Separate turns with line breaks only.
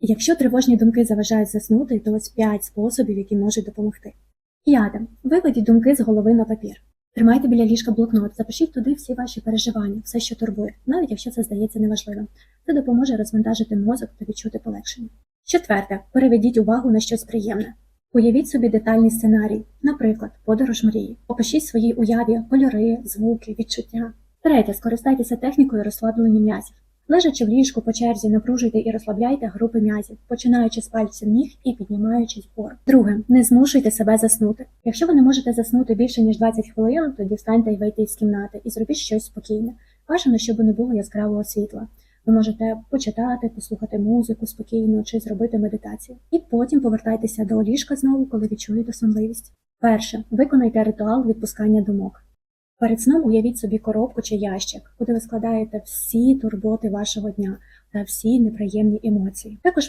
Якщо тривожні думки заважають заснути, то ось 5 способів, які можуть допомогти. П'яте. Виведіть думки з голови на папір. Тримайте біля ліжка блокнот, запишіть туди всі ваші переживання, все, що турбує, навіть якщо це здається неважливим. Це допоможе розвантажити мозок та відчути полегшення. Четверте. Переведіть увагу на щось приємне. Уявіть собі детальний сценарій, наприклад, подорож мрії. Опишіть своїй уяві кольори, звуки, відчуття. Третє. Скористайтеся технікою розслаблення м'язів. Лежачи в ліжку по черзі, напружуйте і розслабляйте групи м'язів, починаючи з пальців ніг і піднімаючись вгору. Друге, не змушуйте себе заснути. Якщо ви не можете заснути більше ніж 20 хвилин, тоді встаньте і вийти із кімнати і зробіть щось спокійне. Бажано, щоб не було яскравого світла. Ви можете почитати, послухати музику спокійно чи зробити медитацію. І потім повертайтеся до ліжка знову, коли відчуєте сонливість. Перше, виконайте ритуал відпускання думок. Перед сном уявіть собі коробку чи ящик, куди ви складаєте всі турботи вашого дня та всі неприємні емоції. Також